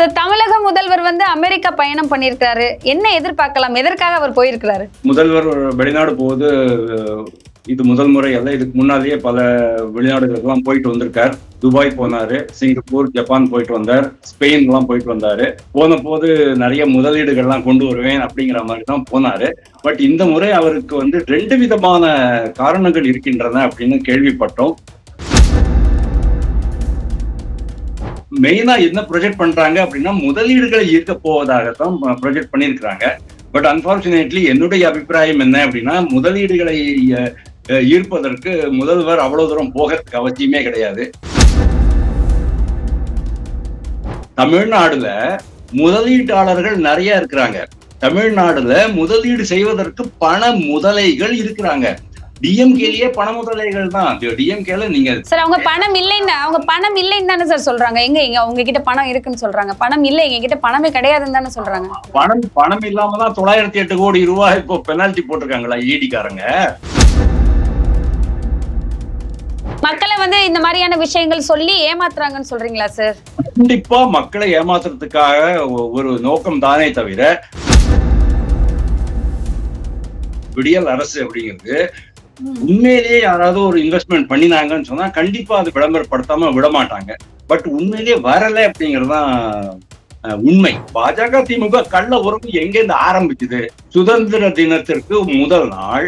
Sir தமிழக முதல்வர் வந்து அமெரிக்கா பயணம் பண்ணியிருக்காரு என்ன எதிர்பார்க்கலாம்? எதற்காக அவர் போயிருக்கிறாரு? முதல்வர் வெளிநாடு போகுது இது முதல் முறை அல்ல இதுக்கு முன்னாலேயே பல வெளிநாடுகளுக்கெல்லாம் போயிட்டு வந்திருக்கார். துபாய் போனாரு சிங்கப்பூர் ஜப்பான் போயிட்டு வந்தார் ஸ்பெயின் எல்லாம் போயிட்டு வந்தாரு. போன போது நிறைய முதலீடுகள்லாம் கொண்டு வருவேன் அப்படிங்கிற மாதிரி தான் போனாரு. பட் இந்த முறை அவருக்கு வந்து ரெண்டு விதமான காரணங்கள் இருக்கின்றன அப்படின்னு கேள்விப்பட்டோம். மெயினா என்ன ப்ரொஜெக்ட் பண்றாங்க அப்படின்னா முதலீடுகளை ஈர்க்க போவதாகத்தான் ப்ரொஜெக்ட் பண்ணியிருக்கிறாங்க. பட் அன்பார்ச்சுனேட்லி என்னுடைய அபிப்பிராயம் என்ன அப்படின்னா முதலீடுகளை ஈர்ப்பதற்கு முதல்வர் அவ்வளவு தூரம் போகிறதுக்கு அவசியமே கிடையாது. தமிழ்நாடுல முதலீட்டாளர்கள் நிறைய இருக்கிறாங்க. தமிழ்நாடுல முதலீடு செய்வதற்கு பண முதலைகள் இருக்கிறாங்க. டிஎம்கேலயே பண முதலைகள் தான் டிஎம்கேல நீங்க சார் அவங்க பணம் இல்லைன்னு அவங்க பணம் இல்லைன்னு தானே சார் சொல்றாங்க. எங்க எங்க அவங்க கிட்ட பணம் இருக்குன்னு சொல்றாங்க. பணம் இல்லை எங்க கிட்ட பணமே கிடையாதுன்னு தானே சொல்றாங்க. பணம் பணம் இல்லாம தான் தொள்ளாயிரத்தி எட்டு கோடி ரூபாய் இப்போ பெனால்டி போட்டிருக்காங்களா ஈடிக்காரங்க மக்களை வந்து இந்த மாதிரியான விஷயங்கள் சொல்லி ஏமாத்துறாங்கன்னு சொல்றீங்களா சார்? கண்டிப்பா மக்களை ஏமாத்துறதுக்காக ஒரு நோக்கம் தானே தவிர விடியல் அரசு அப்படிங்கிறது உண்மையிலேயே யாராவது ஒரு இன்வெஸ்ட்மெண்ட் பண்ணினாங்கன்னு சொன்னா கண்டிப்பா அது விளம்பரப்படுத்தாம விட மாட்டாங்க பட் உண்மையிலேயே வரல அப்படிங்கறதுதான் அஹ், உண்மை. பாஜக திமுக கள்ள உறவு எங்கேருந்து ஆரம்பிச்சது சுதந்திர தினத்திற்கு முதல் நாள்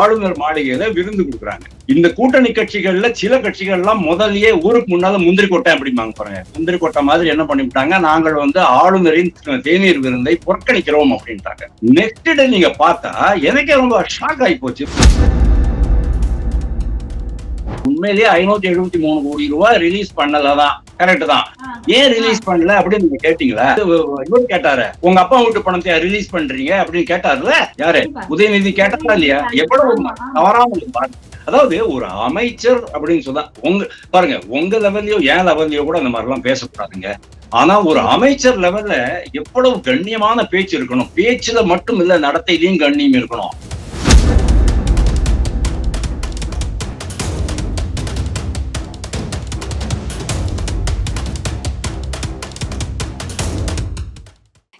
ஆளுநர் மாளிகையில விருந்து கொடுக்குறாங்க. இந்த கூட்டணி கட்சிகள்ல சில கட்சிகள் எல்லாம் முதல்லயே ஊருக்கு முன்னால முந்திரி கொட்டை அப்படிம்பாங்க பாருங்க. முந்திரி கொட்டை மாதிரி என்ன பண்ணிவிட்டாங்க? நாங்கள் வந்து ஆளுநரின் தேநீர் விருந்தை புறக்கணிக்கிறோம் அப்படின்ட்டாங்க நெக்ஸ்ட் டே நீங்க பார்த்தா எனக்கே ரொம்ப ஷாக் ஆகி போச்சு. உண்மையிலேயே ஐநூத்தி எழுபத்தி மூணு கோடி ரூபாய் ரிலீஸ் பண்ணலதான். கரெக்ட் தான். ஏன் ரிலீஸ் பண்ணல அப்படின்னு நீங்க கேட்டீங்களா? இவர் கேட்டாரு. உங்க அப்பா வீட்டு பணத்தை ரிலீஸ் பண்றீங்க அப்படின்னு கேட்டாருல யாரு? உதயநிதி கேட்டாரா இல்லையா? எவ்வளவு தவறாமல் பாருங்க அதாவது ஒரு அமைச்சர் அப்படின்னு சொன்னா உங்க பாருங்க உங்க லெவல்லயோ என் லெவல்லயோ கூட அந்த மாதிரி எல்லாம் பேசக்கூடாதுங்க. ஆனா ஒரு அமைச்சர் லெவல்ல எவ்வளவு கண்ணியமான பேச்சு இருக்கணும். பேச்சுல மட்டும் இல்ல நடத்தையிலையும் கண்ணியம் இருக்கணும்.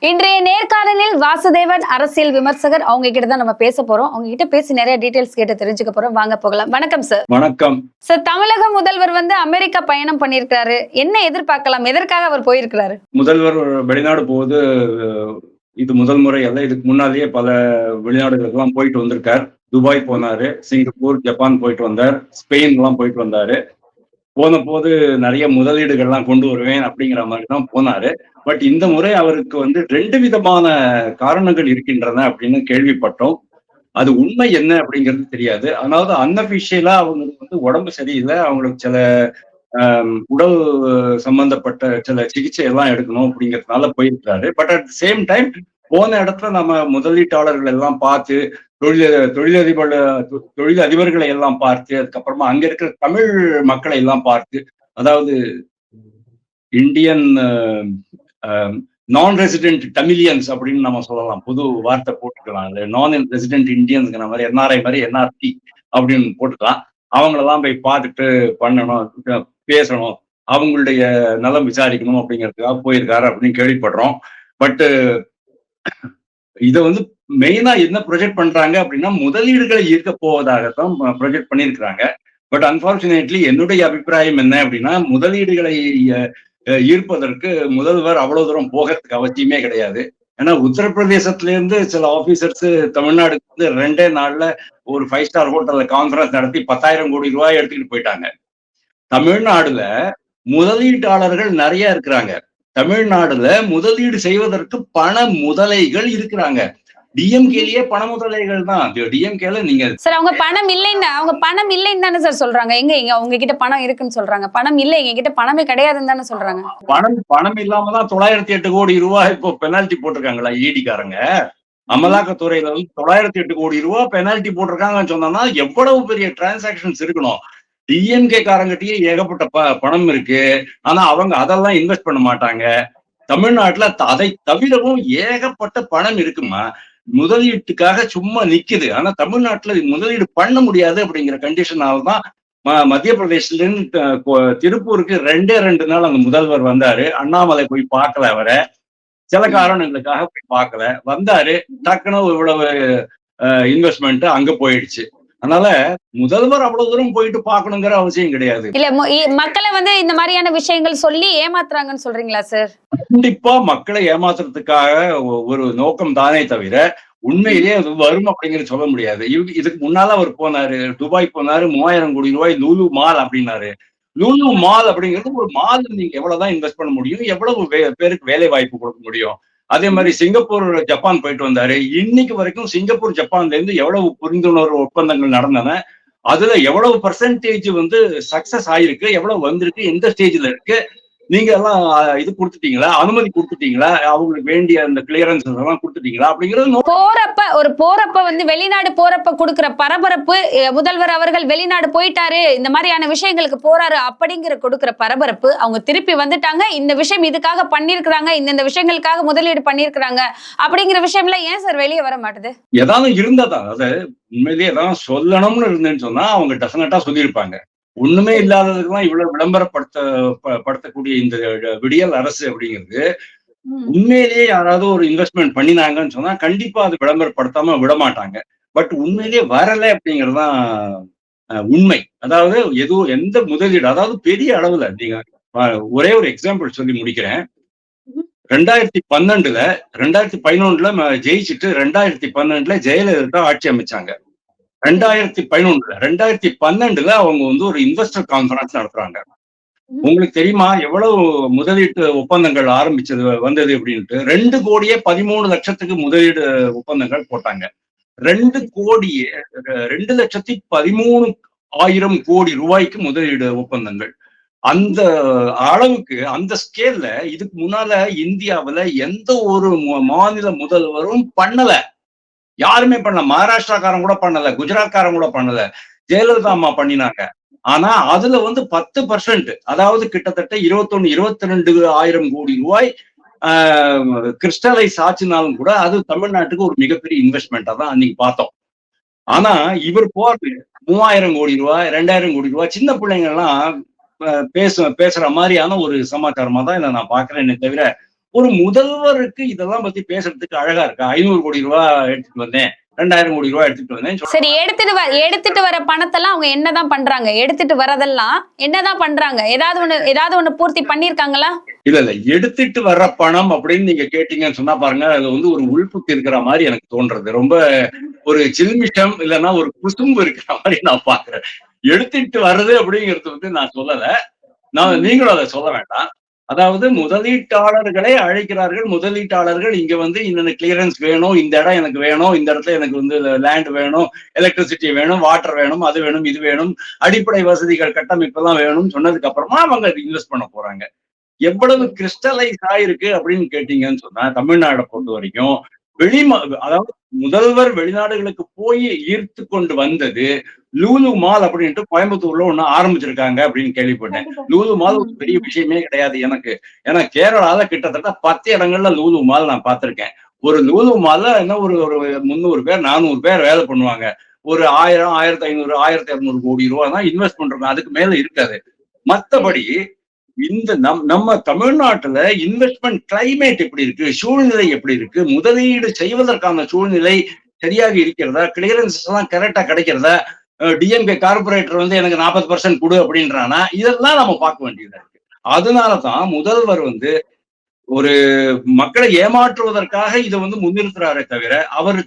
இன்றைய நேர்காணலில் வாசுதேவன் அரசியல் விமர்சகர். அவங்க கிட்ட தான் நம்ம பேச போறோம். அவங்க கிட்ட பேசி நிறைய டீடைல்ஸ் கேட்டு தெரிஞ்சுக்க போறோம். வாங்க போகலாம். வணக்கம் சார் வணக்கம். சார் தமிழக முதல்வர் வந்து அமெரிக்கா பயணம் பண்ணியிருக்காரு என்ன எதிர்பார்க்கலாம்? எதற்காக அவர் போயிருக்கிறாரு? முதல்வர் வெளிநாடு அஹ், இது முதல் முறை அல்ல. இதுக்கு முன்னாலேயே பல வெளிநாடுகளுக்கெல்லாம் போயிட்டு வந்திருக்கார். துபாய் போனாரு. சிங்கப்பூர் ஜப்பான் போயிட்டு வந்தார். ஸ்பெயின் எல்லாம் போயிட்டு வந்தாரு. போன போது நிறைய முதலீடுகள்லாம் கொண்டு வருவேன் அப்படிங்கிற மாதிரி தான் போனாரு. பட் இந்த முறை அவருக்கு வந்து ரெண்டு விதமான காரணங்கள் இருக்கின்றன அப்படின்னு கேள்விப்பட்டோம். அது உண்மை என்ன அப்படிங்கிறது தெரியாது. அதாவது அன்அபிஷியலா அவங்களுக்கு வந்து உடம்பு சரியில்லை. அவங்களுக்கு சில உடல் சம்பந்தப்பட்ட சில சிகிச்சை எல்லாம் எடுக்கணும் அப்படிங்கிறதுனால போயிருக்கிறாரு. பட் அட் சேம் டைம் போன இடத்துல நம்ம முதலீட்டாளர்கள் எல்லாம் பார்த்து தொழில் தொழிலதிபர் தொ- தொழில் அதிபர்களை எல்லாம் பார்த்து அதுக்கப்புறமா அங்க இருக்கிற தமிழ் மக்களை எல்லாம் பார்த்து அதாவது இந்தியன் நான் ரெசிடென்ட் டமிலியன்ஸ் அப்படின்னு நம்ம சொல்லலாம். புது வார்த்தை போட்டுக்கலாம் அது நான் ரெசிடென்ட் இந்தியன்ஸ்ங்கிற மாதிரி என்ஆர்ஐ மாதிரி என்ஆர்டி அப்படின்னு போட்டுக்கலாம். அவங்களெல்லாம் போய் பார்த்துட்டு பண்ணணும் பேசணும் அவங்களுடைய நலம் விசாரிக்கணும் அப்படிங்கிறதுக்காக போயிருக்காரு அப்படின்னு கேள்விப்படுறோம். பட்டு இதை வந்து மெயினா என்ன ப்ரொஜெக்ட் பண்றாங்க அப்படின்னா முதலீடுகளை ஈர்க்க போவதாகத்தான் ப்ரொஜெக்ட் பண்ணியிருக்கிறாங்க. பட் அன்பார்ச்சுனேட்லி என்னுடைய அபிப்பிராயம் என்ன அப்படின்னா முதலீடுகளை ஈர்ப்பதற்கு முதல்வர் அவ்வளவு தூரம் போகிறதுக்கு அவசியமே கிடையாது. ஏன்னா உத்தரப்பிரதேசத்துல இருந்து சில ஆபீசர்ஸ் தமிழ்நாடுக்கு வந்து ரெண்டே நாள்ல ஒரு ஃபைவ் ஸ்டார் ஹோட்டல்ல கான்ஃபரன்ஸ் நடத்தி பத்தாயிரம் கோடி ரூபாய் எடுத்துக்கிட்டு போயிட்டாங்க. தமிழ்நாடுல முதலீட்டாளர்கள் நிறைய இருக்கிறாங்க. தமிழ்நாடுல முதலீடு செய்வதற்கு பண முதலைகள் இருக்கிறாங்க. டிஎம்கேலயே பண முதலைகள் தான் டிஎம்கேல நீங்க சார் அவங்க பணம் இல்லைன்னு அவங்க பணம் இல்லைன்னு தானே சார் சொல்றாங்க. எங்க எங்க அவங்க கிட்ட பணம் இருக்குன்னு சொல்றாங்க. பணம் இல்லை எங்க கிட்ட பணமே கிடையாதுன்னு தானே சொல்றாங்க. பணம் பணம் இல்லாம தான் தொள்ளாயிரத்தி எட்டு கோடி ரூபாய் இப்போ பெனால்டி போட்டிருக்காங்களா ஈடிக்காரங்க அமலாக்கத்துறையில வந்து தொள்ளாயிரத்தி எட்டு கோடி ரூபாய் பெனால்டி போட்டிருக்காங்கன்னு சொன்னா எவ்வளவு பெரிய டிரான்சாக்ஷன்ஸ் இருக்கணும்? டிஎம்கே காரங்கிட்டயே ஏகப்பட்ட ப பணம் இருக்கு. ஆனா அவங்க அதெல்லாம் இன்வெஸ்ட் பண்ண மாட்டாங்க. தமிழ்நாட்டுல அதை தவிரவும் ஏகப்பட்ட பணம் இருக்குமா? முதலீட்டுக்காக சும்மா நிக்குது. ஆனா தமிழ்நாட்டுல முதலீடு பண்ண முடியாது அப்படிங்கிற கண்டிஷனால தான் மத்திய பிரதேசல இருந்து திருப்பூருக்கு ரெண்டே ரெண்டு நாள் அந்த முதல்வர் வந்தாரு. அண்ணாமலை போய் பார்க்கல அவரை. சில காரணங்களுக்காக போய் பார்க்கல. வந்தாரு. டக்குன்னு இவ்வளவு இன்வெஸ்ட்மெண்ட் அங்க போயிடுச்சு. அதனால முதல்வர் அவ்வளவு தூரம் போயிட்டு பார்க்கணுங்கிற அவசியம் கிடையாது. இல்ல மக்களை வந்து இந்த மாதிரியான விஷயங்கள் சொல்லி ஏமாத்துறாங்கன்னு சொல்றீங்களா சார் கண்டிப்பா மக்களை ஏமாத்துறதுக்காக ஒரு நோக்கம் தானே தவிர உண்மையிலேயே அது வரும் அப்படிங்கிறது சொல்ல முடியாது. இதுக்கு முன்னால அவர் போனாரு துபாய் போனாரு மூவாயிரம் கோடி ரூபாய் லூலு மால் அப்படின்னாரு. லூலு மால் அப்படிங்கிறது ஒரு மால் நீங்க எவ்வளவுதான் இன்வெஸ்ட் பண்ண முடியும் எவ்வளவு பேருக்கு வேலை வாய்ப்பு கொடுக்க முடியும். அதே மாதிரி சிங்கப்பூர் ஜப்பான் போயிட்டு வந்தாரு. இன்னைக்கு வரைக்கும் சிங்கப்பூர் ஜப்பான்ல இருந்து எவ்வளவு புரிந்துணர்வு ஒப்பந்தங்கள் நடந்தன அதுல எவ்வளவு பர்சன்டேஜ் வந்து சக்சஸ் ஆயிருக்கு எவ்வளவு வந்திருக்கு எந்த ஸ்டேஜ்ல இருக்கு நீங்க எல்லாம் இது கொடுத்துட்டீங்களா? அனுமதி கொடுத்துட்டீங்களா? அவங்களுக்கு வேண்டிய அந்த கிளியரன்ஸ் எல்லாம் கொடுத்துட்டீங்களா? அப்படிங்கிறது போறப்ப ஒரு போறப்ப வந்து வெளிநாடு போறப்ப கொடுக்கிற பரபரப்பு முதல்வர் அவர்கள் வெளிநாடு போயிட்டாரு இந்த மாதிரியான விஷயங்களுக்கு போறாரு அப்படிங்கிற கொடுக்கிற பரபரப்பு அவங்க திருப்பி வந்துட்டாங்க. இந்த விஷயம் இதுக்காக பண்ணிருக்கிறாங்க இந்த இந்த விஷயங்களுக்காக முதலீடு பண்ணிருக்கிறாங்க அப்படிங்கிற விஷயம்ல ஏன் சார் வெளியே வர மாட்டுது? ஏதாவது இருந்ததா அது உண்மையிலேயே ஏதாவது சொல்லணும்னு இருந்தேன்னு சொன்னா அவங்க டெஃபினட்டா சொல்லியிருப்பாங்க. ஒண்ணுமே இல்லாததுக்கெல்லாம் இவ்வளவு விளம்பரப்படுத்த படுத்தக்கூடிய இந்த விடியல் அரசு அப்படிங்கிறது உண்மையிலேயே யாராவது ஒரு இன்வெஸ்ட்மெண்ட் பண்ணினாங்கன்னு சொன்னா கண்டிப்பா அது விளம்பரப்படுத்தாம விட மாட்டாங்க. பட் உண்மையிலேயே வரல அப்படிங்கறதுதான் உண்மை. அதாவது எதுவும் எந்த முதலீடு அதாவது பெரிய அளவுல நீங்க ஒரே ஒரு எக்ஸாம்பிள் சொல்லி முடிக்கிறேன். ரெண்டாயிரத்தி பன்னெண்டுல ரெண்டாயிரத்தி பதினொன்றுல ஜெயிச்சுட்டு ரெண்டாயிரத்தி பன்னெண்டுல ஜெயலலிதா ஆட்சி அமைச்சாங்க. ரெண்டாயிரத்தி பதினொன்றுல ரெண்டாயிரத்தி பன்னெண்டுல அவங்க வந்து ஒரு இன்வெஸ்டர் கான்ஃபரன்ஸ் நடத்துறாங்க. உங்களுக்கு தெரியுமா எவ்வளவு முதலீட்டு ஒப்பந்தங்கள் ஆரம்பிச்சது வந்தது அப்படின்ட்டு ரெண்டு கோடியே பதிமூணு லட்சத்துக்கு முதலீடு ஒப்பந்தங்கள் போட்டாங்க. ரெண்டு கோடியே ரெண்டு லட்சத்தி பதிமூணு ஆயிரம் கோடி ரூபாய்க்கு முதலீடு ஒப்பந்தங்கள். அந்த அளவுக்கு அந்த ஸ்கேல்ல இதுக்கு முன்னால இந்தியாவுல எந்த ஒரு மாநில முதல்வரும் பண்ணல. யாருமே பண்ணல. மகாராஷ்டிராக்காரன் கூட பண்ணல. குஜராத்காரன் கூட பண்ணல. ஜெயலலிதா அம்மா பண்ணினாங்க. ஆனா அதுல வந்து பத்து பர்சன்ட் அதாவது கிட்டத்தட்ட இருபத்தொன்னு இருபத்தி ரெண்டு ஆயிரம் கோடி ரூபாய் கிறிஸ்டலைஸ் ஆச்சுனாலும் கூட அது தமிழ்நாட்டுக்கு ஒரு மிகப்பெரிய இன்வெஸ்ட்மெண்டா தான் அன்னைக்கு பார்த்தோம். ஆனா இவர் போறது மூவாயிரம் கோடி ரூபாய் ரெண்டாயிரம் கோடி ரூபாய் சின்ன பிள்ளைங்க எல்லாம் அஹ், பேச பேசுற மாதிரியான ஒரு சமாச்சாரமா தான் இதை நான் பாக்குறேன்னு தவிர ஒரு முதல்வருக்கு இதெல்லாம் பத்தி பேசுறதுக்கு அழகா இருக்கா? ஐநூறு கோடி ரூபாய் எடுத்துட்டு வந்தேன். ரெண்டாயிரம் கோடி ரூபாய் எடுத்துட்டு வந்தேன் சரி எடுத்துட்டு வர எடுத்துட்டு வர பணத்தெல்லாம் அவங்க என்னதான் பண்றாங்க? எடுத்துட்டு வரதெல்லாம் என்னதான் பண்றாங்க? ஏதாவது ஒண்ணு ஏதாவது ஒண்ணு பூர்த்தி பண்ணிருக்காங்களா இல்ல இல்ல. எடுத்துட்டு வர்ற பணம் அப்படின்னு நீங்க கேட்டீங்கன்னு சொன்னா பாருங்க அது வந்து ஒரு உள்புக்கு இருக்கிற மாதிரி எனக்கு தோன்றது. ரொம்ப ஒரு சில்மிஷம் இல்லைன்னா ஒரு குசும்பு இருக்கிற மாதிரி நான் பாக்குறேன். எடுத்துட்டு வர்றது அப்படிங்கிறது வந்து நான் சொல்லல. நான் நீங்களும் அதை சொல்ல வேண்டாம். அதாவது முதலீட்டாளர்களை அழைக்கிறார்கள். முதலீட்டாளர்கள் இங்க வந்து இந்த கிளியரன்ஸ் வேணும் இந்த இடம் எனக்கு வேணும் இந்த இடத்துல எனக்கு வந்து லேண்ட் வேணும் எலக்ட்ரிசிட்டி வேணும் வாட்டர் வேணும் அது வேணும் இது வேணும் அடிப்படை வசதிகள் கட்டமைப்பெல்லாம் வேணும்னு சொன்னதுக்கு அப்புறமா அவங்க இன்வெஸ்ட் பண்ண போறாங்க. எவ்வளவு கிறிஸ்டலைஸ் ஆயிருக்கு அப்படின்னு கேட்டீங்கன்னு சொன்னா தமிழ்நாடை பொறுத்த வரைக்கும் வெளி அதாவது முதல்வர் வெளிநாடுகளுக்கு போய் ஈர்த்து கொண்டு வந்தது லூலு மால் அப்படின்ட்டு கோயம்புத்தூர்ல ஒண்ணு ஆரம்பிச்சிருக்காங்க அப்படின்னு கேள்விப்பட்டேன். லூலு மால் ஒரு பெரிய விஷயமே கிடையாது எனக்கு. ஏன்னா கேரளால கிட்டத்தட்ட பத்து இடங்கள்ல லூலு மால் நான் பார்த்திருக்கேன். ஒரு லூலு மால்ல என்ன ஒரு ஒரு முந்நூறு பேர் நானூறு பேர் வேலை பண்ணுவாங்க. ஒரு ஆயிரம் ஆயிரத்தி ஐநூறு ஆயிரத்தி இரநூறு கோடி ரூபாய் தான் இன்வெஸ்ட் பண்றாங்க அதுக்கு மேல இருக்காது. மத்தபடி இந்த நம் நம்ம தமிழ்நாட்டுல இன்வெஸ்ட்மெண்ட் கிளைமேட் எப்படி இருக்கு? சூழ்நிலை எப்படி இருக்கு? முதலீடு செய்வதற்கான சூழ்நிலை சரியாக இருக்கிறதா? கிளியரன்ஸ் எல்லாம் கரெக்டா கிடைக்கிறதா? டிஎம்கே கார்பரேட்டர் வந்து எனக்கு நாற்பது பர்சன்ட் கொடு அப்படின்றானா? இதெல்லாம் நம்ம பார்க்க வேண்டியதா இருக்கு. அதனாலதான் முதல்வர் வந்து ஒரு மக்களை ஏமாற்றுவதற்காக இதை வந்து முன்னிறுத்துறாரே தவிர அவர்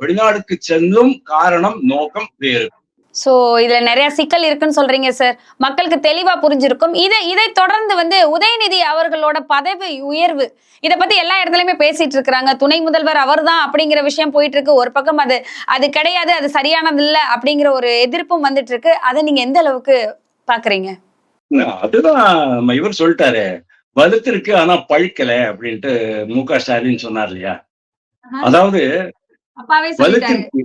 வெளிநாடுக்கு செல்லும் காரணம் நோக்கம் வேறு. சோ இதுல நிறைய சிக்கல் இருக்குன்னு சொல்றீங்க சார் மக்களுக்கு தெளிவா புரிஞ்சிருக்கும். இதை இதை தொடர்ந்து வந்து உதயநிதி அவர்களோட பதவி உயர்வு இத பத்தி எல்லா இடத்துலயுமே பேசிட்டு இருக்கிறாங்க. துணை முதல்வர் அவர்தான் அப்படிங்கிற விஷயம் போயிட்டு இருக்கு ஒரு பக்கம் அது அது கிடையாது அது சரியானது இல்ல அப்படிங்கிற ஒரு எதிர்ப்பும் வந்துட்டு இருக்கு அதை நீங்க எந்த அளவுக்கு பாக்குறீங்க? அதுதான் இவர் சொல்லிட்டாரு. வலுத்திருக்கு ஆனா பழுக்கல அப்படின்ட்டு மு க ஸ்டாலின் சொன்னார் இல்லையா? அதாவது அப்பாவே வலுத்திருக்கு.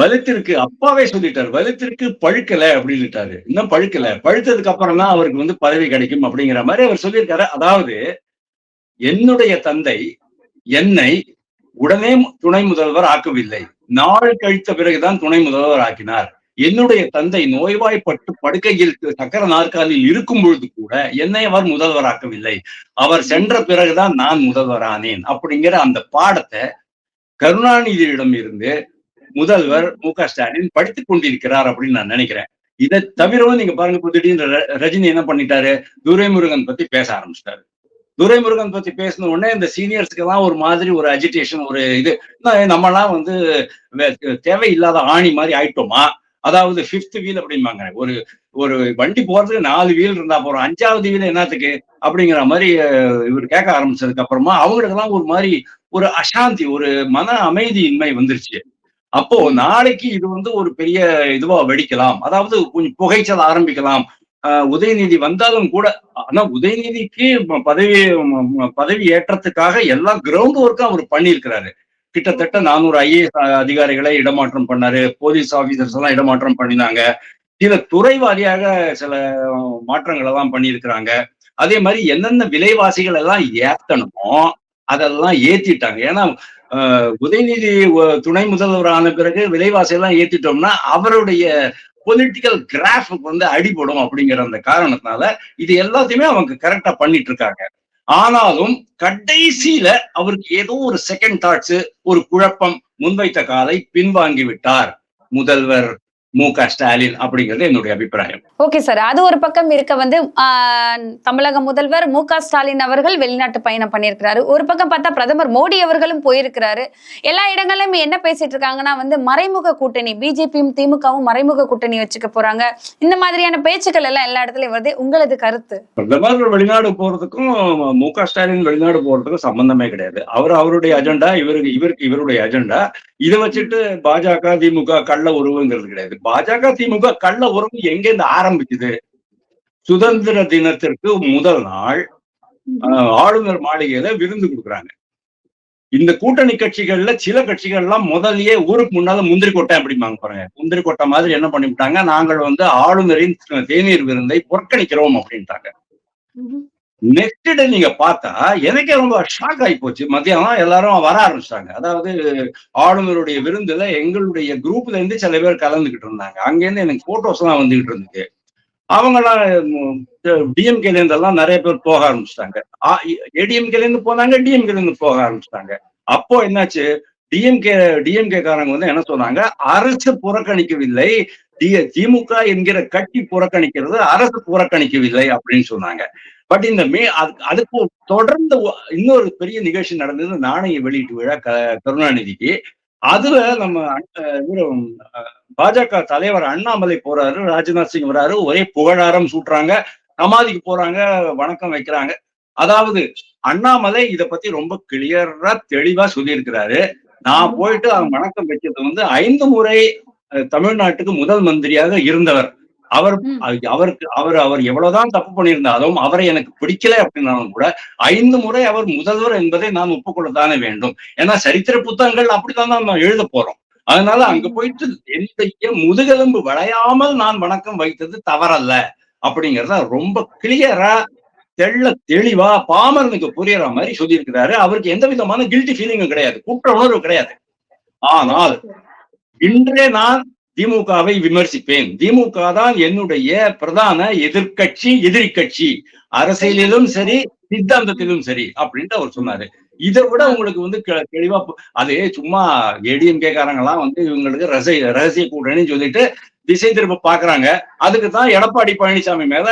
வலுத்திருக்கு அப்பாவே சொல்லிட்டாரு வலுத்திற்கு பழுக்கல அப்படின்னுட்டாரு. இன்னும் பழுக்கல. பழுத்ததுக்கு அப்புறம் தான் அவருக்கு வந்து பதவி கிடைக்கும் அப்படிங்கிற மாதிரி அவர் சொல்லியிருக்காரு. அதாவது என்னுடைய தந்தை என்னை உடனே துணை முதல்வர் ஆக்கவில்லை. நாள் கழித்த பிறகுதான் துணை முதல்வர் ஆக்கினார். என்னுடைய தந்தை நோய்வாய்ப்பட்டு படுக்கையில் சக்கர நாற்காலியில் இருக்கும் பொழுது கூட என்னை அவர் முதல்வராக்கவில்லை அவர் சென்ற பிறகுதான் நான் முதல்வரானேன் அப்படிங்கிற அந்த பாடத்தை கருணாநிதியிடம் இருந்து முதல்வர் மு க ஸ்டாலின் படித்துக் கொண்டிருக்கிறார் அப்படின்னு நான் நினைக்கிறேன். இதை தவிரவும் நீங்க பாருங்க இப்ப திடீர்னு ர- ரஜினி என்ன பண்ணிட்டாரு? துரைமுருகன் பத்தி பேச ஆரம்பிச்சிட்டாரு. துரைமுருகன் பத்தி பேசின உடனே இந்த சீனியர்ஸ்க்கு எல்லாம் ஒரு மாதிரி ஒரு அஜிடேஷன் ஒரு இது நம்ம எல்லாம் வந்து தேவையில்லாத ஆணி மாதிரி ஆயிட்டோமா? அதாவது ஃபிஃப்த் வீல் அப்படிம்பாங்க. ஒரு ஒரு வண்டி போறதுக்கு நாலு வீல் இருந்தா போறோம். அஞ்சாவது வீல் என்னத்துக்கு? அப்படிங்கிற மாதிரி இவர் கேட்க ஆரம்பிச்சதுக்கு அப்புறமா அவங்களுக்கு எல்லாம் ஒரு மாதிரி ஒரு அசாந்தி ஒரு மன அமைதியின்மை வந்துருச்சு. அப்போ நாளைக்கு இது வந்து ஒரு பெரிய இதுவா வெடிக்கலாம். அதாவது கொஞ்சம் புகைச்சல் ஆரம்பிக்கலாம். ஆஹ் உதயநிதி வந்தாலும் கூட ஆனா உதயநிதிக்கு பதவி பதவி ஏற்றத்துக்காக எல்லா கிரவுண்ட் ஒர்க்கும் அவர் பண்ணியிருக்கிறாரு. கிட்டத்தட்ட நானூறு ஐஏஎஸ் அதிகாரிகளை இடமாற்றம் பண்ணாரு. போலீஸ் ஆபீசர்ஸ் எல்லாம் இடமாற்றம் பண்ணினாங்க. சில துறை வாரியாக சில மாற்றங்கள் எல்லாம் பண்ணியிருக்கிறாங்க. அதே மாதிரி என்னென்ன விலைவாசிகள் எல்லாம் ஏத்தணுமோ அதெல்லாம் ஏத்திட்டாங்க. ஏன்னா உதயநிதி துணை முதல்வர் ஆன பிறகு விலைவாசி எல்லாம் ஏத்திட்டோம்னா அவருடைய பொலிட்டிக்கல் கிராஃபுக்கு வந்து அடிபடும் அப்படிங்கிற அந்த காரணத்தினால இது எல்லாத்தையுமே அவங்க கரெக்டா பண்ணிட்டு இருக்காங்க. ஆனாலும் கடைசியில அவருக்கு ஏதோ ஒரு செகண்ட் தாட்ஸ் ஒரு குழப்பம் முன்வைத்த காலை பின்வாங்கி விட்டார் முதல்வர். மு க ஸ்டாலின் அப்படிங்கிறது என்னுடைய அபிப்பிராயம். Okay sir. அது ஒரு பக்கம் இருக்க வந்து தமிழக முதல்வர் மு க ஸ்டாலின் அவர்கள் வெளிநாட்டு பயணம் பண்ணியிருக்கிறாரு. ஒரு பக்கம் பார்த்தா பிரதமர் மோடி அவர்களும் போயிருக்கிறாரு. எல்லா இடங்களிலும் என்ன பேசிட்டு இருக்காங்கன்னா வந்து மறைமுக கூட்டணி பிஜேபியும் திமுகவும் மறைமுக கூட்டணி வச்சுக்க போறாங்க. இந்த மாதிரியான பேச்சுக்கள் எல்லாம் எல்லா இடத்துலயும் வருது. உங்களது கருத்து? பிரதமர் வெளிநாடு போறதுக்கும் மு க ஸ்டாலின் வெளிநாடு போறதுக்கும் சம்பந்தமே கிடையாது. அவர் அவருடைய அஜெண்டா இவருக்கு இவருக்கு இவருடைய அஜெண்டா இதை வச்சுட்டு பாஜக திமுக கள்ள உறவுங்கிறது கிடையாது. பாஜக திமுக கள்ள உறவு எங்கேருந்து ஆரம்பிக்குது? சுதந்திர தினத்திற்கு முதல் நாள் ஆளுநர் மாளிகையில விருந்து கொடுக்குறாங்க. இந்த கூட்டணி கட்சிகள்ல சில கட்சிகள் எல்லாம் முதல்லயே ஊருக்கு முன்னால முந்திரி கொட்டை அப்படிம்பாங்க பாருங்க. முந்திரி கொட்டை மாதிரி என்ன பண்ணிவிட்டாங்க? நாங்கள் வந்து ஆளுநரின் தேநீர் விருந்தை புறக்கணிக்கிறோம் அப்படின்ட்டாங்க. நெக்ஸ்ட் டே நீங்க பார்த்தா எனக்கே ரொம்ப ஷாக் ஆகி போச்சு. மத்தியானம் எல்லாரும் வர ஆரம்பிச்சிட்டாங்க. அதாவது ஆளுநருடைய விருந்துல எங்களுடைய குரூப்ல இருந்து சில பேர் கலந்துகிட்டு இருந்தாங்க. அங்கேருந்து எனக்கு போட்டோஸ் எல்லாம் வந்துகிட்டு இருந்துச்சு. அவங்கெல்லாம் டிஎம்கேல இருந்து எல்லாம் நிறைய பேர் போக ஆரம்பிச்சிட்டாங்க. ஏடிஎம்கேல இருந்து போனாங்க டிஎம்கேல இருந்து போக ஆரம்பிச்சிட்டாங்க. அப்போ என்னாச்சு? டிஎம்கே டிஎம்கே காரங்க வந்து என்ன சொன்னாங்க? அரசு புறக்கணிக்கவில்லை. திமுக என்கிற கட்சி புறக்கணிக்கிறது அரசு புறக்கணிக்கவில்லை அப்படின்னு சொன்னாங்க. பட் இந்த மே அதுக்கு அதுக்கு தொடர்ந்து இன்னொரு பெரிய நிகழ்ச்சி நடந்தது நாணய வெளியீட்டு விழா கருணாநிதிக்கு. அதுல நம்ம பாஜக தலைவர் அண்ணாமலை போறாரு ராஜ்நாத் சிங் வராரு ஒரே புகழாரம் சூட்டுறாங்க சமாதிக்கு போறாங்க வணக்கம் வைக்கிறாங்க. அதாவது அண்ணாமலை இத பத்தி ரொம்ப கிளியரா தெளிவா சொல்லியிருக்கிறாரு. நான் போயிட்டு அவன் வணக்கம் வைக்கிறது வந்து ஐந்து முறை தமிழ்நாட்டுக்கு முதல் மந்திரியாக இருந்தவர். அவர் அவருக்கு அவர் அவர் எவ்வளவுதான் தப்பு பண்ணியிருந்தாலும் அவரை எனக்கு பிடிக்கல அப்படின்னாலும் கூட ஐந்து முறை அவர் முதல்வர் என்பதை நான் ஒப்புக்கொள்ளத்தானே வேண்டும். ஏன்னா சரித்திர புத்தகங்கள் அப்படித்தான் நம்ம எழுத போறோம். அதனால அங்க போயிட்டு என்னுடைய முதுகெலும்பு வளையாமல் நான் வணக்கம் வைத்தது தவறல்ல அப்படிங்கறத ரொம்ப கிளியரா தெள்ள தெளிவா பாமரனுக்கு புரியற மாதிரி சொல்லியிருக்கிறாரு. அவருக்கு எந்த விதமான கில்ட்டி ஃபீலிங்கும் கிடையாது. குற்ற உணர்வு கிடையாது. ஆனால் இன்றே நான் திமுகவை விமர்சிப்பேன். திமுக தான் என்னுடைய பிரதான எதிர்க்கட்சி எதிரி கட்சி அரசியலிலும் சரி சித்தாந்தத்திலும் சரி அப்படின்ட்டு அவர் சொன்னாரு. இதை விட உங்களுக்கு வந்து தெளிவா அது சும்மா ஏடிஎம்கே காரங்க எல்லாம் வந்து இவங்களுக்கு ரகசிய ரகசிய கூட்டணின்னு சொல்லிட்டு திசை திரும்ப பாக்குறாங்க. அதுக்கு தான் எடப்பாடி பழனிசாமி மேல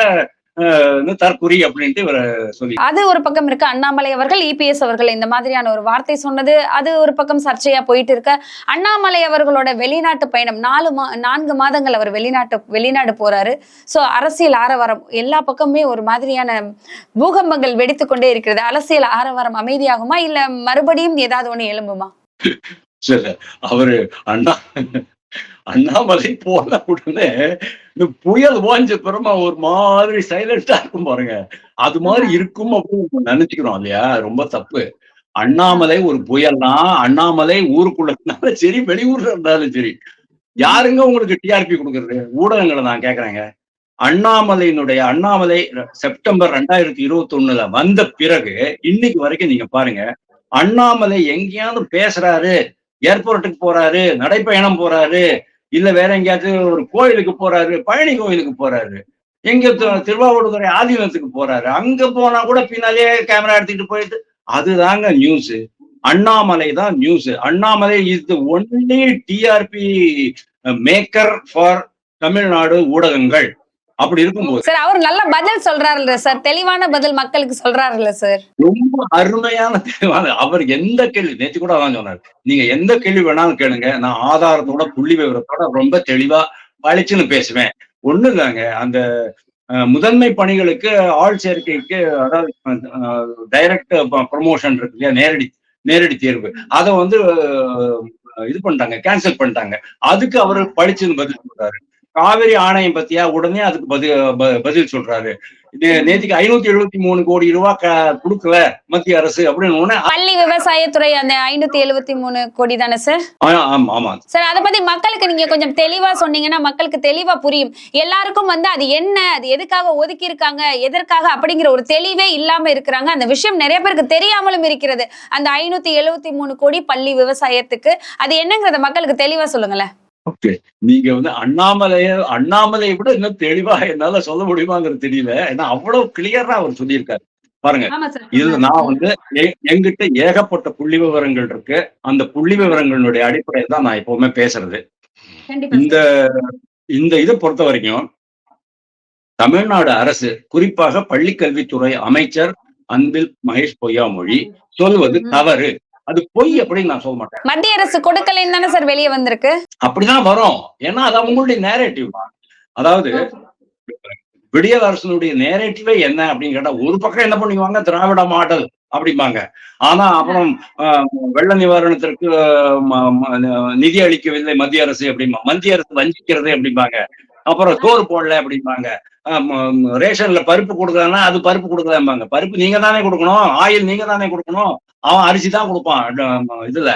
தற்குறி அப்படின்ட்டு இவரை சொல்லி அது ஒரு பக்கம் இருக்கு. அண்ணாமலை அவர்கள் இபிஎஸ் அவர்கள் இந்த மாதிரியான ஒரு வார்த்தை சொன்னது. அது ஒரு பக்கம் சர்ச்சையா போயிட்டு இருக்க. அண்ணாமலை அவர்களோட வெளிநாட்டு பயணம் நாலு மா நான்கு மாதங்கள் அவர் வெளிநாட்டு வெளிநாடு போறாரு. சோ அரசியல் ஆரவாரம் எல்லா பக்கமுமே ஒரு மாதிரியான பூகம்பங்கள் வெடித்து கொண்டே இருக்கிறது. அரசியல் ஆரவாரம் அமைதியாகுமா? இல்ல மறுபடியும் ஏதாவது ஒண்ணு எழும்புமா? சரி அவரு அண்ணா அண்ணாமலை போன உடனே இந்த புயல் ஓஞ்ச பிறமா ஒரு மாதிரி சைலண்டா இருக்கும் பாருங்க. அது மாதிரி இருக்கும் அப்படின்னு நினைச்சுக்கிறோம் இல்லையா? ரொம்ப தப்பு. அண்ணாமலை ஒரு புயல்னா அண்ணாமலை ஊருக்குள்ள இருந்தாலும் சரி வெளியூர்ல இருந்தாலும் சரி யாருங்க உங்களுக்கு டிஆர்பி கொடுக்கறது? ஊடகங்களை நான் கேக்குறேங்க. அண்ணாமலையினுடைய அண்ணாமலை செப்டம்பர் ரெண்டாயிரத்தி இருபத்தி ஒண்ணுல வந்த பிறகு இன்னைக்கு வரைக்கும் நீங்க பாருங்க அண்ணாமலை எங்கேயாவது பேசுறாரு ஏர்போர்ட்டுக்கு போறாரு நடைப்பயணம் போறாரு இல்ல வேற எங்கேயாச்சும் ஒரு கோயிலுக்கு போறாரு பழனி கோயிலுக்கு போறாரு. எங்க தி- திருவாவூடுதுறை ஆதீனத்துக்கு போறாரு. அங்க போனா கூட பின்னாலே கேமரா எடுத்துக்கிட்டு போயிட்டு அதுதாங்க நியூஸ் அண்ணாமலை தான் news Annamalai is the only TRP maker for Tamil Nadu ஊடகங்கள். அப்படி இருக்கும்போது. சார் அவர் நல்ல பதில் சொல்றாருல்ல சார். தெளிவான பதில் மக்களுக்கு சொல்றாருல்ல சார். ரொம்ப அருமையான தெளிவான அவர் எந்த கேள்வி நேற்று கூட அதான் சொன்னார். நீங்க எந்த கேள்வி வேணாலும் கேளுங்க. நான் ஆதாரத்தோட புள்ளி விவரத்தோட ரொம்ப தெளிவா பளிச்சுன்னு பேசுவேன். ஒண்ணு இல்லைங்க. அந்த முதன்மை பணிகளுக்கு ஆள் சேர்க்கைக்கு அதாவது டைரக்ட் ப்ரமோஷன் இருக்கு இல்லையா? நேரடி நேரடி தேர்வு. அதை வந்து இது பண்ணிட்டாங்க கேன்சல் பண்ணிட்டாங்க. அதுக்கு அவர் பளிச்சுன்னு பதில் சொல்றாரு. காவிரி ஆணையம் பத்தியா உடனே அதுக்கு பதில் சொல்றாரு. நேற்றுக்கு ஐநூத்தி எழுபத்தி மூணு கோடி ரூபாய் கொடுக்கல மத்திய அரசு அப்படின்னு பள்ளி விவசாயத்துறை அந்த ஐநூத்தி எழுபத்தி மூணு கோடி தானே சார்? ஆமா சார் அதை பத்தி மக்களுக்கு நீங்க கொஞ்சம் தெளிவா சொன்னீங்கன்னா மக்களுக்கு தெளிவா புரியும். எல்லாருக்கும் வந்து அது என்ன அது எதுக்காக ஒதுக்கி இருக்காங்க எதற்காக அப்படிங்கிற ஒரு தெளிவே இல்லாம இருக்கிறாங்க. அந்த விஷயம் நிறைய பேருக்கு தெரியாமலும் இருக்கிறது. அந்த ஐநூத்தி எழுபத்தி மூணு கோடி பள்ளி விவசாயத்துக்கு அது என்னங்கிறத மக்களுக்கு தெளிவா சொல்லுங்களேன். ஓகே நீங்க வந்து அண்ணாமலைய அண்ணாமலையை விட இன்னும் தெளிவா என்னால சொல்ல முடியுமாங்கிறது தெரியல. ஏன்னா அவ்வளவு கிளியரா அவர் சொல்லியிருக்காரு. பாருங்க. இதுல நான் வந்து எ- என்கிட்ட ஏகப்பட்ட புள்ளி விவரங்கள் இருக்கு. அந்த புள்ளி விவரங்களுடைய அடிப்படையில் தான் நான் எப்பவுமே பேசுறது. இந்த இந்த இதை பொறுத்த வரைக்கும் தமிழ்நாடு அரசு குறிப்பாக பள்ளிக்கல்வித்துறை அமைச்சர் அன்பில் மகேஷ் பொய்யாமொழி சொல்வது தவறு. அது பொய் அப்படின்னு நான் சொல்ல மாட்டேன். மத்திய அரசு கொடுக்கலைன்னு தானே சார் வெளியே வந்திருக்கு? அப்படிதான் வரும். ஏன்னா அது அவங்களுடைய நேரேட்டிவ் தான். அதாவது விடியல் அரசனுடைய நேரேட்டிவே என்ன அப்படின்னு கேட்டா ஒரு பக்கம் என்ன பண்ணுவாங்க திராவிட மாடல் அப்படிம்பாங்க. ஆனா அப்புறம் வெள்ள நிவாரணத்திற்கு நிதி அளிக்கவில்லை மத்திய அரசு அப்படிம்பா மத்திய அரசு வஞ்சிக்கிறது அப்படிம்பாங்க. அப்புறம் சோறு போடல அப்படிம்பாங்க. ரேஷன்ல பருப்பு கொடுக்கலன்னா அது பருப்பு கொடுக்கலாம்பாங்க. பருப்பு நீங்க தானே கொடுக்கணும் ஆயில் நீங்க தானே கொடுக்கணும் அவன் அரிசி தான் கொடுப்பான் இதுல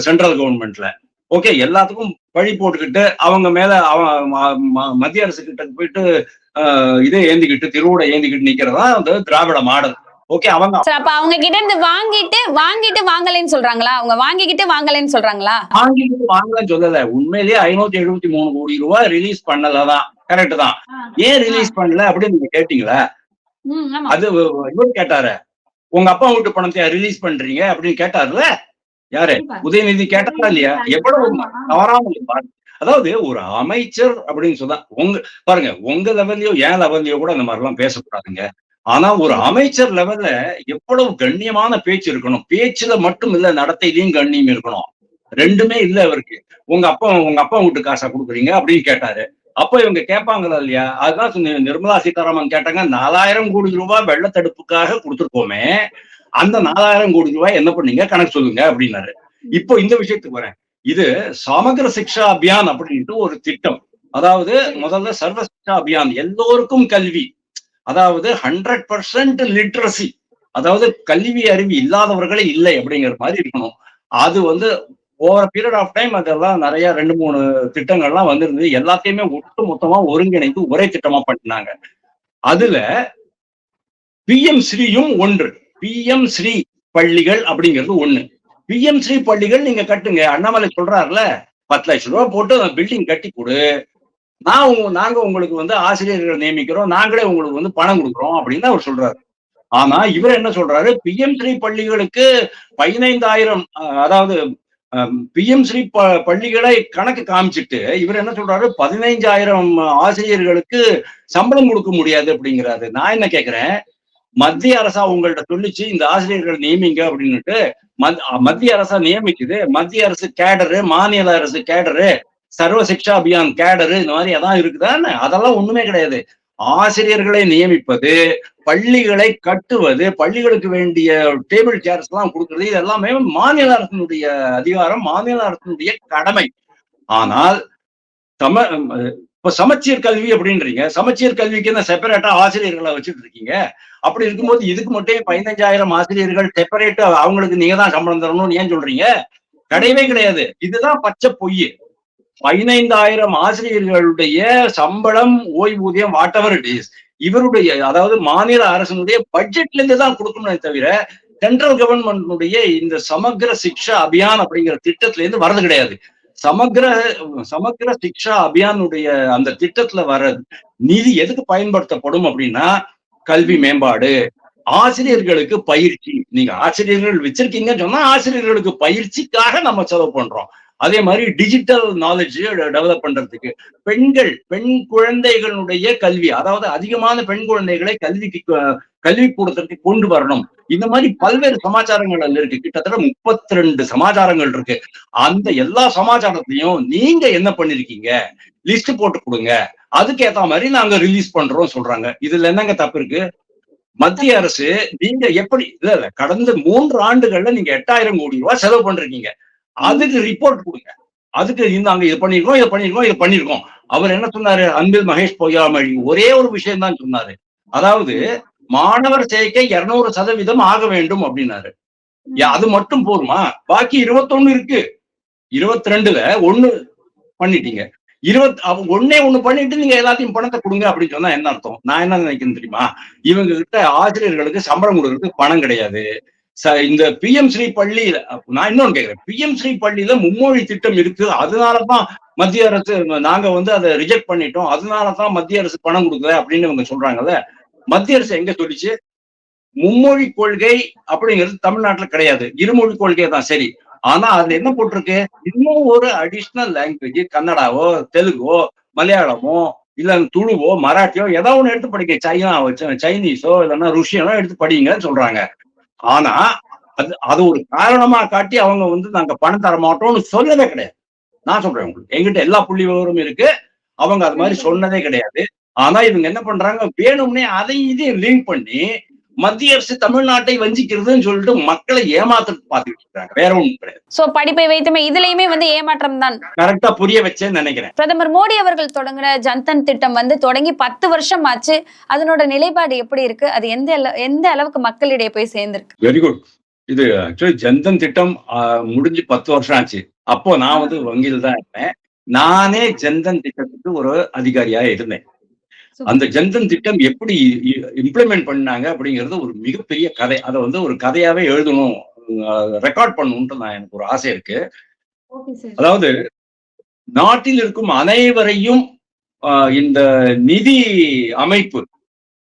சென்ட்ரல் கவர்மெண்ட்ல ஓகே எல்லாத்துக்கும் பழி போட்டுக்கிட்டு அவங்க மேல அவன் ம- ம- மத்திய அரசு கிட்ட போயிட்டு இதை ஏந்திக்கிட்டு திருவுடை ஏந்திக்கிட்டு நிக்கிறதா அந்த திராவிட மாடல். ஓகே அவங்க சார் அப்ப அவங்க கிட்ட இருந்து வாங்கிட்டு வாங்கிட்டு வாங்கலைன்னு சொல்றாங்களா? அவங்க வாங்கிக்கிட்டு வாங்கலைன்னு சொல்றாங்களா? வாங்கிட்டு வாங்கலாம் சொல்லல. உண்மையிலேயே ஐநூத்தி எழுபத்தி மூணு கோடி ரூபாய் ரிலீஸ் பண்ணலதான். கரெக்ட் தான். ஏன் ரிலீஸ் பண்ணல அப்படின்னு நீங்க கேட்டீங்களா? அது இவர் கேட்டாரு. உங்க அப்பா வீட்டு பணத்தை ரிலீஸ் பண்றீங்க அப்படின்னு கேட்டாருல? யாரு? உதயநிதி கேட்டாரா இல்லையா? எவ்வளவு தவறாம பாருங்க அதாவது ஒரு அமைச்சர் அப்படின்னு சொன்னா உங்க பாருங்க உங்க லெவல்லயோ என் லெவல்லயோ கூட இந்த மாதிரி எல்லாம் பேசக்கூடாதுங்க. ஆனா ஒரு அமைச்சர் லெவல்ல எவ்வளவு கண்ணியமான பேச்சு இருக்கணும். பேச்சுல மட்டும் இல்ல நடத்தையிலையும் கண்ணியம் இருக்கணும். ரெண்டுமே இல்ல அவருக்கு. உங்க அப்பா உங்க அப்பா வீட்டு காசா கொடுக்குறீங்க அப்படின்னு கேட்டாரு. அப்ப இவங்க கேட்பாங்களா இல்லையா? அதுதான் சொன்ன- நிர்மலா சீதாராமன் கேட்டாங்க நாலாயிரம் கோடி ரூபாய் வெள்ளத்தடுப்புக்காக கொடுத்துருக்கோமே. அந்த நாலாயிரம் கோடி ரூபாய் என்ன பண்ணீங்க? கணக்கு சொல்லுங்க அப்படின்னாரு. இப்போ இந்த விஷயத்துக்கு வரேன். இது சமகர சிக்ஷா அபியான் அப்படின்ட்டு ஒரு திட்டம். அதாவது முதல்ல சர்வ சிக்ஷா அபியான். எல்லோருக்கும் கல்வி. அதாவது ஹண்ட்ரட் பர்சன்ட் லிட்ரஸி அதாவது கல்வி அறிவு இல்லாதவர்களே இல்லை அப்படிங்கிற மாதிரி இருக்கணும். அது வந்து ஓவர பீரியட் ஆஃப் டைம் அதெல்லாம் நிறைய ரெண்டு மூணு திட்டங்கள்லாம் வந்திருந்தது. எல்லாத்தையுமே ஒட்டு மொத்தமா ஒருங்கிணைந்து ஒரே திட்டமா பண்ணினாங்க. அதுல பிஎம் ஸ்ரீயும் ஒன்று. பிஎம் ஸ்ரீ பள்ளிகள் அப்படிங்கிறது ஒண்ணு. பிஎம் ஸ்ரீ பள்ளிகள் நீங்க கட்டுங்க. அண்ணாமலை சொல்றாருல பத்து லட்சம் ரூபாய் போட்டு பில்டிங் கட்டி கொடு. நான் உங்க நாங்க உங்களுக்கு வந்து ஆசிரியர்கள் நியமிக்கிறோம். நாங்களே உங்களுக்கு வந்து பணம் கொடுக்குறோம் அப்படின்னு அவர் சொல்றாரு. ஆனா இவர் என்ன சொல்றாரு? பிஎம் ஸ்ரீ பள்ளிகளுக்கு பதினைந்தாயிரம் அதாவது பிஎம் ஸ்ரீ ப பள்ளிகளை கணக்கு காமிச்சிட்டு இவர் என்ன சொல்றாரு? பதினைஞ்சாயிரம் ஆசிரியர்களுக்கு சம்பளம் கொடுக்க முடியாது அப்படிங்கிறாரு. நான் என்ன கேக்குறேன்? மத்திய அரசா உங்கள்ட்ட சொல்லிச்சு இந்த ஆசிரியர்கள் நியமிங்க அப்படின்னுட்டு மத்- மத்திய அரசா நியமிக்குது. மத்திய அரசு கேடரு மாநில அரசு கேடரு சர்வ சிக்ஷா அபியான் கேடரு இந்த மாதிரி எதாவது இருக்குதான்னு அதெல்லாம் ஒண்ணுமே கிடையாது. ஆசிரியர்களை நியமிப்பது பள்ளிகளை கட்டுவது பள்ளிகளுக்கு வேண்டிய டேபிள் சேர்ஸ் எல்லாம் கொடுக்கறது இது எல்லாமே மாநில அரசினுடைய அதிகாரம் மாநில அரசினுடைய கடமை. ஆனால் சம இப்ப சமச்சீர் கல்வி அப்படின்றீங்க. சமச்சீர் கல்விக்கு என்ன செப்பரேட்டா ஆசிரியர்களை வச்சுட்டு இருக்கீங்க அப்படி இருக்கும்போது இதுக்கு மட்டும் பதினஞ்சாயிரம் ஆசிரியர்கள் செப்பரேட் அவங்களுக்கு நீங்க தான் சம்பளம் தரணும்னு ஏன் சொல்றீங்க? கிடையவே கிடையாது. இதுதான் பச்சை பொய் பதினைந்தாயிரம் ஆசிரியர்களுடைய சம்பளம் ஓய்வூதியம் வாட் எவர் இட் இஸ் இவருடைய அதாவது மாநில அரசினுடைய பட்ஜெட்ல இருந்து தான் கொடுக்கணுமே தவிர சென்ட்ரல் கவர்மெண்ட்னுடைய இந்த சமக்கிர சிக்ஷா அபியான் அப்படிங்கிற திட்டத்துல இருந்து வரது கிடையாது. சமக்ர சமக்ர சிக்ஷா அபியானுடைய அந்த திட்டத்துல வர நிதி எதுக்கு பயன்படுத்தப்படும் அப்படின்னா கல்வி மேம்பாடு ஆசிரியர்களுக்கு பயிற்சி. நீங்க ஆசிரியர்கள் வச்சிருக்கீங்கன்னு சொன்னா ஆசிரியர்களுக்கு பயிற்சிக்காக நம்ம செலவு பண்றோம். அதே மாதிரி டிஜிட்டல் நாலேஜ் டெவலப் பண்றதுக்கு பெண்கள் பெண் குழந்தைகளுடைய கல்வி அதாவது அதிகமான பெண் குழந்தைகளை கல்விக்கு கல்வி கூடத்திற்கு கொண்டு வரணும். இந்த மாதிரி பல்வேறு சமாச்சாரங்கள் அதுல இருக்கு. கிட்டத்தட்ட முப்பத்தி ரெண்டு சமாச்சாரங்கள் இருக்கு. அந்த எல்லா சமாச்சாரத்தையும் நீங்க என்ன பண்ணிருக்கீங்க? லிஸ்ட் போட்டு கொடுங்க. அதுக்கு ஏத்த மாதிரி நாங்க ரிலீஸ் பண்றோம் சொல்றாங்க. இதுல என்னங்க தப்பு இருக்கு? மத்திய அரசு நீங்க எப்படி இல்ல இல்ல கடந்த மூன்று ஆண்டுகள்ல நீங்க எட்டாயிரம் கோடி ரூபாய் செலவு பண்றீங்க அதுக்கு ரிப்போர்ட் கொடுங்க. அதுக்கு இந்த நாங்க இது பண்ணிருக்கோம் இதை பண்ணிருக்கோம் இதை பண்ணிருக்கோம். அவர் என்ன சொன்னாரு? அன்பில் மகேஷ் பொய்யாமொழி. ஒரே ஒரு விஷயம் தான் சொன்னாரு. அதாவது மாணவர் சேர்க்கை இருநூறு சதவீதம் ஆக வேண்டும் அப்படின்னாரு. யா, அது மட்டும் போதுமா? பாக்கி இருபத்தொன்னு இருக்கு. இருபத்தி ரெண்டுல ஒண்ணு பண்ணிட்டீங்க. இருபத் அவ- ஒன்னே ஒண்ணு பண்ணிட்டு நீங்க எல்லாத்தையும் பணத்தை கொடுங்க அப்படின்னு சொன்னா என்ன அர்த்தம்? நான் என்ன நினைக்கிறேன் தெரியுமா? இவங்க கிட்ட ஆசிரியர்களுக்கு சம்பளம் கொடுக்கறதுக்கு பணம் கிடையாது. ச- இந்த பிஎம் ஸ்ரீ பள்ளி நான் இன்னொன்னு கேக்குறேன். பிஎம் ஸ்ரீ பள்ளியில மும்மொழி திட்டம் இருக்கு அதனாலதான் மத்திய அரசு நாங்க வந்து அதை ரிஜெக்ட் பண்ணிட்டோம். அதனாலதான் மத்திய அரசு பணம் கொடுக்கல அப்படின்னு இவங்க சொல்றாங்கல்ல. மத்திய அரசு எங்க சொல்லிச்சு? மும்மொழி கொள்கை அப்படிங்கிறது தமிழ்நாட்டுல கிடையாது. இருமொழி கொள்கை தான் சரி. ஆனா அதுல என்ன போட்டிருக்கு? இன்னும் ஒரு அடிஷ்னல் லாங்குவேஜ் கன்னடாவோ தெலுங்கோ மலையாளமோ இல்ல துளுவோ மராட்டியோ ஏதாவது ஒண்ணு எடுத்து படிக்க சைனா சைனீஸோ இல்லைன்னா ருஷியனோ எடுத்து படிங்கன்னு சொல்றாங்க. ஆனா அது அது ஒரு காரணமா காட்டி அவங்க வந்து நாங்க பணம் தர மாட்டோம்னு சொல்லவே கிடையாது. நான் சொல்றேன் உங்களுக்கு. எங்கிட்ட எல்லா புள்ளி விவரமும் இருக்கு. அவங்க அது மாதிரி சொன்னதே கிடையாது. ஆனா இவங்க என்ன பண்றாங்க? வேணும்னே அதையும் இதையும் லிங்க் பண்ணி மத்திய அரசு தமிழ்நாட்டை வஞ்சிக்கிறதுன்னு சொல்லிட்டு மக்களை ஏமாத்துறதுக்கு பார்த்துட்டு இருக்காங்க. வேற ஒண்ணும் கிடையாது. சோ படிப்பை வைத்துமே இதுலயுமே வந்து ஏமாற்றம் தான் கரெக்டா புரிய வச்சேன்னு நினைக்கிறேன். பிரதமர் மோடி அவர்கள் தொடங்குற ஜன்தன் திட்டம் வந்து தொடங்கி பத்து வருஷம் ஆச்சு. அதனோட நிலைப்பாடு எப்படி இருக்கு? அது எந்த எந்த அளவுக்கு மக்களிடையே போய் சேர்ந்திருக்கு? வெரி குட் இது ஆக்சுவலி ஜன்தன் திட்டம் முடிஞ்சு பத்து வருஷம் ஆச்சு. அப்போ நான் வந்து வங்கியில் தான் இருந்தேன். நானே ஜன்தன் திட்டத்துக்கு ஒரு அதிகாரியா இருந்தேன். அந்த ஜன்தன் திட்டம் எப்படி இம்ப்ளிமெண்ட் பண்ணாங்க அப்படிங்கிறது ஒரு மிகப்பெரிய கதை. அதை வந்து ஒரு கதையாவே எழுதணும் ரெக்கார்ட் பண்ணணும்ட்டு நான் எனக்கு ஒரு ஆசை இருக்கு. அதாவது நாட்டில் இருக்கும் அனைவரையும் இந்த நிதி அமைப்பு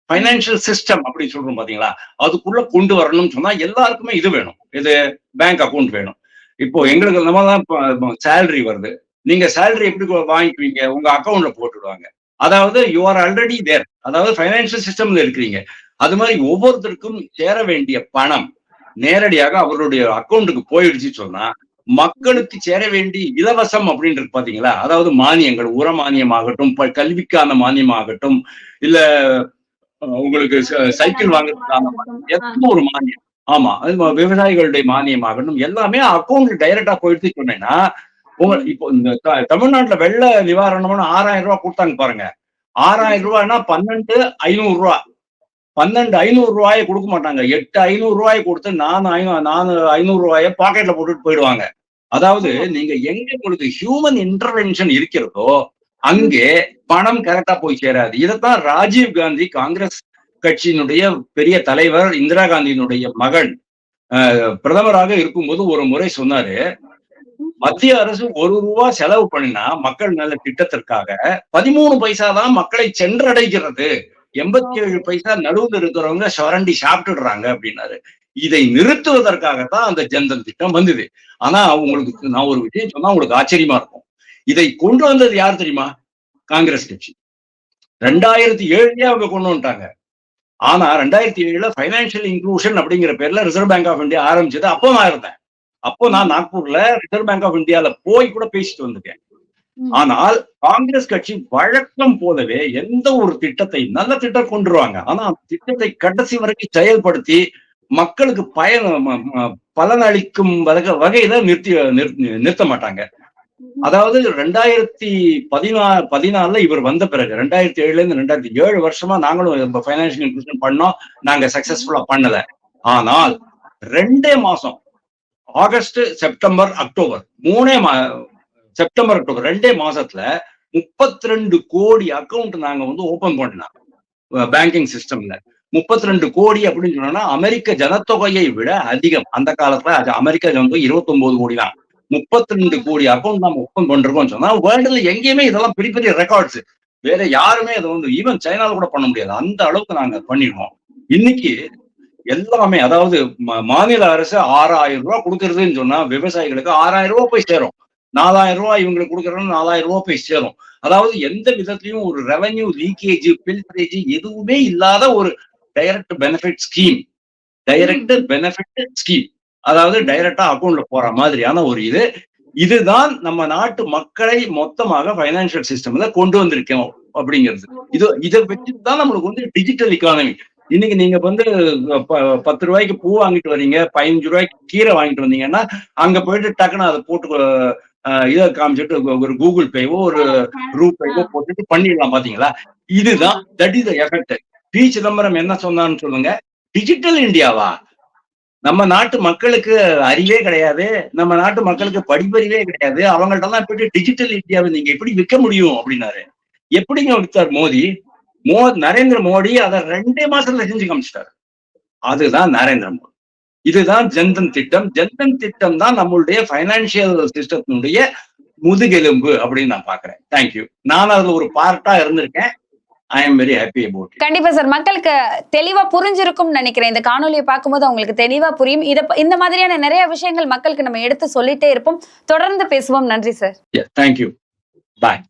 ஃபைனான்சியல் சிஸ்டம் அப்படி சொல்றோம் பாத்தீங்களா? அதுக்குள்ள கொண்டு வரணும்னு சொன்னா எல்லாருக்குமே இது வேணும். இது பேங்க் அக்கவுண்ட் வேணும். இப்போ எங்களுக்கு நம்ம தான் சேலரி வருது. நீங்க சேலரி எப்படி வாங்கிக்குவீங்க? உங்க அக்கவுண்ட்ல போட்டுடுவாங்க. அதாவது யூ ஆர் ஆல்ரெடி தேர் அதாவது ஃபைனான்சியல் சிஸ்டம்ல இருக்கிறீங்க. அது மாதிரி ஒவ்வொருத்தருக்கும் சேர வேண்டிய பணம் நேரடியாக அவருடைய அக்கவுண்ட்டுக்கு போயிடுச்சு சொன்னா மக்களுக்கு சேர வேண்டிய இலவசம் அப்படின்றது பாத்தீங்களா? அதாவது மானியங்கள் உர மானியம் ஆகட்டும் கல்விக்கான மானியம் ஆகட்டும் இல்ல உங்களுக்கு சைக்கிள் வாங்குறதுக்கான எத்தனை ஒரு மானியம்? ஆமா விவசாயிகளுடைய மானியம் ஆகட்டும் எல்லாமே அக்கௌண்ட் டைரக்டா போயிடுச்சு சொன்னேன்னா உங்க இப்போ இந்த த- தமிழ்நாட்டுல வெள்ள நிவாரணம்னு ஆறாயிரம் ரூபாய் கொடுத்தாங்க பாருங்க. ஆறாயிரம் ரூபாய்னா பன்னெண்டு ஐநூறு ரூபா. பன்னெண்டு ஐநூறு ரூபாயை கொடுக்க மாட்டாங்க. எட்டு ஐநூறு ரூபாயை கொடுத்து நானு ஐநூறு நானு ஐநூறு ரூபாயை பாக்கெட்ல போட்டுட்டு போயிடுவாங்க. அதாவது நீங்க எங்க உங்களுக்கு ஹியூமன் இன்டர்வென்ஷன் இருக்கிறதோ அங்கே பணம் கரெக்டா போய் சேராது. இதைத்தான் ராஜீவ் காந்தி காங்கிரஸ் கட்சியினுடைய பெரிய தலைவர் இந்திரா காந்தியினுடைய மகன் பிரதமராக இருக்கும்போது ஒரு முறை சொன்னாரு. மத்திய அரசு ஒரு ரூபா செலவு பண்ணினா மக்கள் நல திட்டத்திற்காக பதிமூணு பைசா தான் மக்களை சென்றடைகிறது. எண்பத்தி ஏழு பைசா நடுவில் இருக்கிறவங்க சுரண்டி சாப்பிட்டுடுறாங்க அப்படின்னாரு. இதை நிறுத்துவதற்காகத்தான் அந்த ஜன்தன் திட்டம் வந்தது. ஆனா அவங்களுக்கு நான் ஒரு விஷயம் சொன்னா உங்களுக்கு ஆச்சரியமா இருக்கும். இதை கொண்டு வந்தது யார் தெரியுமா? காங்கிரஸ் கட்சி. ரெண்டாயிரத்தி ஏழுலயே அவங்க கொண்டு வந்துட்டாங்க. ஆனா ரெண்டாயிரத்தி ஏழுல பைனான்சியல் இன்க்ளூஷன் அப்படிங்கிற பேர்ல ரிசர்வ் பேங்க் ஆஃப் இந்தியா ஆரம்பிச்சது அப்போ நான் இருந்தேன். அப்போ நான் நாக்பூர்ல ரிசர்வ் பேங்க் ஆஃப் இந்தியால போய் கூட பேசிட்டு வந்திருக்கேன் ஆனால் காங்கிரஸ் கட்சி வழக்கம் போலவே எந்த ஒரு திட்டத்தை நல்ல திட்டம் கொண்டு வருவாங்க ஆனா அந்த திட்டத்தை கடைசி வரைக்கும் செயல்படுத்தி மக்களுக்கு பயன் பலனளிக்கும் வகை- வகையில நிறுத்தி நிறுத்தி- நிறுத்த மாட்டாங்க. அதாவது ரெண்டாயிரத்தி பதினாறு பதினாலுல இவர் வந்த பிறகு ரெண்டாயிரத்தி ஏழுல இருந்து ரெண்டாயிரத்தி ஏழு வருஷமா நாங்களும் பைனான்சியல் இன்க்ளூஷன் பண்ணோம். நாங்க சக்சஸ்ஃபுல்லா பண்ணல. ஆனால் ரெண்டே மாசம் ஆகஸ்ட் செப்டம்பர் அக்டோபர். மூணே மா செப்டம்பர் அக்டோபர். ரெண்டே மாசத்துல முப்பத்தி ரெண்டு கோடி அக்கௌண்ட் நாங்க வந்து ஓபன் பண்ணலாம் பேங்கிங் சிஸ்டம்ல முப்பத்தி ரெண்டு கோடி அப்படின்னு சொன்னோம்னா அமெரிக்க ஜனத்தொகையை விட அதிகம். அந்த காலத்துல அது அமெரிக்க ஜனத்தொகை இருபத்தி ஒன்பது கோடி தான். முப்பத்தி ரெண்டு கோடி அக்கௌண்ட் நம்ம ஓப்பன் பண்றோம்னு சொன்னா வேர்ல்டுல எங்கேயுமே இதெல்லாம் பெரிய பெரிய ரெக்கார்ட்ஸ் வேற யாருமே இதை வந்து ஈவன் சைனால கூட பண்ண முடியாது. அந்த அளவுக்கு நாங்க பண்ணிடுவோம் இன்னைக்கு எல்லாமே அதாவது மாநில அரசு ஆறாயிரம் ரூபாய் கொடுக்கறதுன்னு சொன்னா விவசாயிகளுக்கு ஆறாயிரம் ரூபாய் போய் சேரும். நாலாயிரம் ரூபாய் இவங்களுக்கு கொடுக்கறது நாலாயிரம் ரூபாய் போய் சேரும். அதாவது எந்த விதத்திலையும் ஒரு ரெவன்யூ லீக்கேஜ் பில்டரேஜ் எதுவுமே இல்லாத ஒரு direct benefit scheme direct benefit scheme அதாவது டைரக்டா அக்கௌண்ட்ல போற மாதிரியான ஒரு இது. இதுதான் நம்ம நாட்டு மக்களை மொத்தமாக பைனான்சியல் சிஸ்டம்ல கொண்டு வந்திருக்கோம் அப்படிங்கிறது. இது இதை வச்சு தான் நம்மளுக்கு வந்து டிஜிட்டல் economy. இன்னைக்கு நீங்க வந்து ப- பத்து ரூபாய்க்கு பூ வாங்கிட்டு வரீங்க பதினஞ்சு ரூபாய்க்கு கீரை வாங்கிட்டு வந்தீங்கன்னா அங்க போயிட்டு டக்குன்னு அதை போட்டு இதை காமிச்சிட்டு ஒரு கூகுள் பேவோ ஒரு ரூபேவோ போட்டுட்டு பண்ணிடலாம் பாத்தீங்களா? இதுதான் that is effect P Chidambaram என்ன சொன்னான்னு சொல்லுங்க? டிஜிட்டல் இந்தியாவா நம்ம நாட்டு மக்களுக்கு அறிவே கிடையாது நம்ம நாட்டு மக்களுக்கு படிப்பறிவே கிடையாது அவங்கள்ட்ட தான் போயிட்டு டிஜிட்டல் இந்தியாவை நீங்க எப்படி விற்க முடியும் அப்படின்னாரு. எப்படிங்க வித்தார் மோடி மோ நரேந்திர மோடி அதை ரெண்டே மாசத்துல செஞ்சு காமிச்சிட்டாரு. அதுதான் நரேந்திர மோடி. இதுதான் ஜன்தன் திட்டம். ஜன்தன் திட்டம் தான் நம்மளுடைய பைனான்சியல் சிஸ்டத்தினுடைய முதுகெலும்பு அப்படின்னு நான் பாக்குறேன் தேங்க்யூ நான் அதுல ஒரு பார்ட்டா இருந்திருக்கேன். I am very happy about கண்டிப்பா சார் மக்களுக்கு தெளிவா புரிஞ்சிருக்கும்னு நினைக்கிறேன். இந்த காணொலியை பார்க்கும்போது அவங்களுக்கு தெளிவா புரியும். இத இந்த மாதிரியான நிறைய விஷயங்கள் மக்களுக்கு நம்ம எடுத்து சொல்லிட்டே இருப்போம். தொடர்ந்து பேசுவோம். நன்றி சார் தேங்க்யூ பாய்